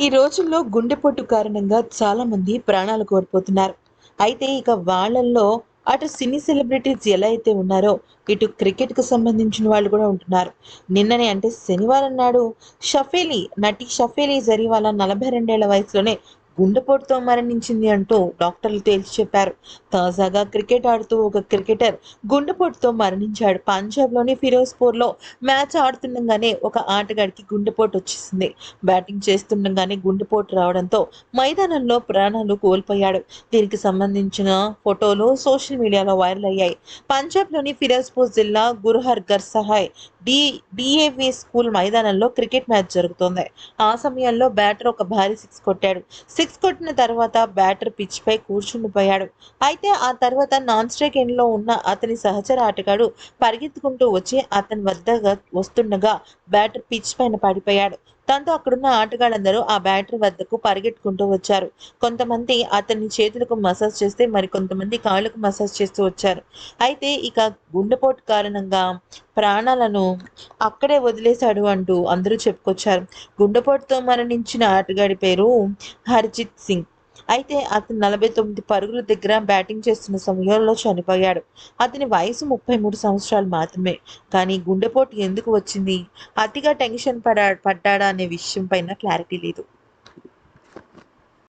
ఈ రోజుల్లో గుండెపోటు కారణంగా చాలా మంది ప్రాణాలు కోల్పోతున్నారు. అయితే ఇక వాళ్ళల్లో అటు సినీ సెలబ్రిటీస్ ఎలా అయితే ఉన్నారో ఇటు క్రికెట్కి సంబంధించిన వాళ్ళు కూడా ఉంటున్నారు. నిన్ననే అంటే శనివారం నాడు షఫేలి నటి షఫేలి జరీవాలా నలభై రెండేళ్ళ వయసులోనే గుండెపోటుతో మరణించింది అంటూ డాక్టర్లు తేల్చి చెప్పారు. తాజాగా క్రికెట్ ఆడుతూ ఒక క్రికెటర్ గుండెపోటుతో మరణించాడు. పంజాబ్లోని ఫిరోజ్పూర్లో మ్యాచ్ ఆడుతుండగానే ఒక ఆటగాడికి గుండెపోటు వచ్చేసింది. బ్యాటింగ్ చేస్తుండగానే గుండెపోటు రావడంతో మైదానంలో ప్రాణాలు కోల్పోయాడు. దీనికి సంబంధించిన ఫోటోలు సోషల్ మీడియాలో వైరల్ అయ్యాయి. పంజాబ్లోని ఫిరోజ్పూర్ జిల్లా Guru Har Sahai D DAV school మైదానంలో క్రికెట్ మ్యాచ్ జరుగుతోంది. ఆ సమయంలో బ్యాటర్ ఒక భారీ సిక్స్ కొట్టాడు. సిక్స్ కొట్టిన తర్వాత బ్యాటర్ పిచ్ పై కూర్చుండిపోయాడు. అయితే ఆ తర్వాత నాన్ స్ట్రైక్ ఎండ్లో ఉన్న అతని సహచర ఆటగాడు పరిగెత్తుకుంటూ వచ్చి అతని వద్దగా వస్తుండగా బ్యాటర్ పిచ్ పైన పడిపోయాడు. దాంతో అక్కడున్న ఆటగాళ్ళందరూ ఆ బ్యాటరీ వద్దకు పరిగెట్టుకుంటూ వచ్చారు. కొంతమంది అతని చేతులకు మసాజ్ చేస్తే మరి కొంతమంది కాళ్ళకు మసాజ్ చేస్తూ వచ్చారు. అయితే ఇక గుండెపోటు కారణంగా ప్రాణాలను అక్కడే వదిలేశాడు అంటూ అందరూ చెప్పుకొచ్చారు. గుండెపోటుతో మరణించిన ఆటగాడి పేరు హర్జిత్ సింగ్. అయితే అతను నలభై తొమ్మిది పరుగుల దగ్గర బ్యాటింగ్ చేస్తున్న సమయంలో చనిపోయాడు. అతని వయసు ముప్పై మూడు సంవత్సరాలు మాత్రమే. కానీ గుండెపోటు ఎందుకు వచ్చింది? అతిగా టెన్షన్ పడా పడ్డాడా అనే విషయం పైన క్లారిటీ లేదు.